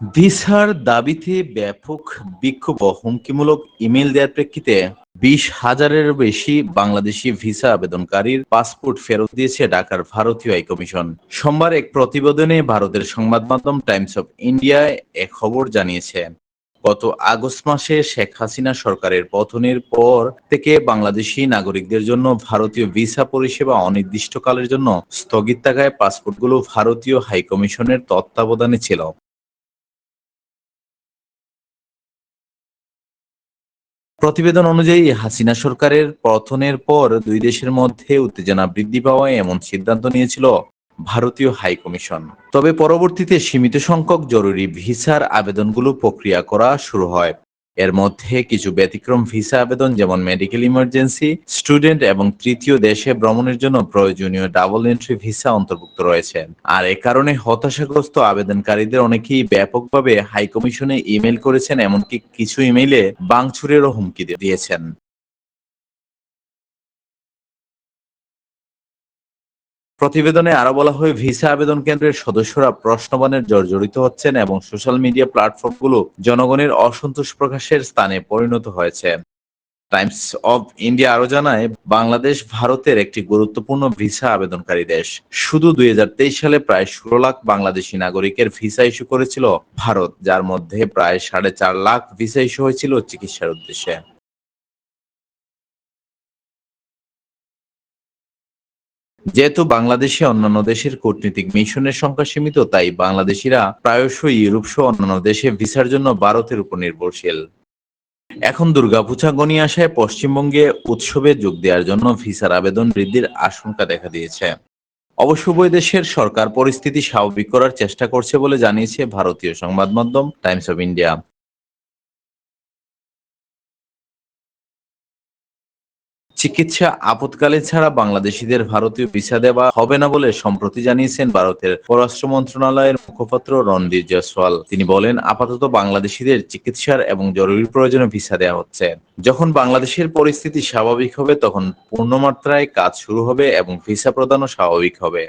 ভিসার দাবিতে ব্যাপক বিক্ষোভ ও হুমকিমূলক ইমেল দেওয়ার প্রেক্ষিতে বিশ হাজারের বেশি বাংলাদেশি ভিসা আবেদনকারীর পাসপোর্ট ফেরত দিয়েছে ঢাকার ভারতীয় হাইকমিশন সোমবার এক প্রতিবেদনে ভারতের সংবাদ মাধ্যম টাইমস অফ ইন্ডিয়ায় এক খবর জানিয়েছে। গত আগস্ট মাসে শেখ হাসিনা সরকারের পতনের পর থেকে বাংলাদেশি নাগরিকদের জন্য ভারতীয় ভিসা পরিষেবা অনির্দিষ্টকালের জন্য স্থগিত থাকায় পাসপোর্টগুলো ভারতীয় হাইকমিশনের তত্ত্বাবধানে ছিল। প্রতিবেদন অনুযায়ী, হাসিনা সরকারের পথনের পর দুই দেশের মধ্যে উত্তেজনা বৃদ্ধি পাওয়ায় এমন সিদ্ধান্ত নিয়েছিল ভারতীয় হাই কমিশন। তবে পরবর্তীতে সীমিত সংখ্যক জরুরি ভিসার আবেদনগুলো প্রক্রিয়া করা শুরু হয়। এর মধ্যে কিছু ব্যতিক্রম ভিসা আবেদন, যেমন মেডিকেল ইমার্জেন্সি স্টুডেন্ট এবং তৃতীয় দেশে ভ্রমণের জন্য প্রয়োজনীয় ডাবল এন্ট্রি ভিসা অন্তর্ভুক্ত রয়েছে। আর এ কারণে হতাশাগ্রস্ত আবেদনকারীদের অনেকেই ব্যাপকভাবে হাইকমিশনে ইমেল করেছেন, এমনকি কিছু ইমেইলে বাংছুরেরও হুমকি দিয়েছেন। প্রতিবেদনে আরও বলা হয়, ভিসা আবেদন কেন্দ্রের সদস্যরা প্রশ্নবানের জর্জরিত হচ্ছেন এবং সোশ্যাল মিডিয়া প্ল্যাটফর্মগুলো জনগণের অসন্তোষ প্রকাশের স্থানে পরিণত হয়েছে। টাইমস অব ইন্ডিয়া আরও জানায়, বাংলাদেশ ভারতের একটি গুরুত্বপূর্ণ ভিসা আবেদনকারী দেশ। শুধু দুই হাজার তেইশ সালে প্রায় ষোলো লাখ বাংলাদেশি নাগরিকের ভিসা ইস্যু করেছিল ভারত, যার মধ্যে প্রায় সাড়ে চার লাখ ভিসা ইস্যু হয়েছিল চিকিৎসার উদ্দেশ্যে। যেহেতু বাংলাদেশে অন্যান্য দেশের কূটনীতিক মিশনের সংখ্যা সীমিত, তাই বাংলাদেশিরা প্রায়শই ইউরোপ সহ অন্যান্য দেশে ভিসার জন্য ভারতের উপর নির্ভরশীল। এখন দুর্গাপূজা গণিয়ে আসায় পশ্চিমবঙ্গে উৎসবে যোগ দেওয়ার জন্য ভিসার আবেদন বৃদ্ধির আশঙ্কা দেখা দিয়েছে। অবশ্য উভয় দেশের সরকার পরিস্থিতি স্বাভাবিক করার চেষ্টা করছে বলে জানিয়েছে ভারতীয় সংবাদ মাধ্যম টাইমস অব ইন্ডিয়া। চিকিৎসা আপতকালে ছাড়া বাংলাদেশিদের ভারতীয় ভিসা দেওয়া হবে না বলে সম্প্রতি জানিয়েছেন ভারতের পররাষ্ট্র মন্ত্রণালয়ের মুখপাত্র রণবীর জয়সওয়াল। তিনি বলেন, আপাতত বাংলাদেশিদের চিকিৎসার এবং জরুরি প্রয়োজনে ভিসা দেওয়া হচ্ছে। যখন বাংলাদেশের পরিস্থিতি স্বাভাবিক হবে, তখন পূর্ণমাত্রায় কাজ শুরু হবে এবং ভিসা প্রদানও স্বাভাবিক হবে।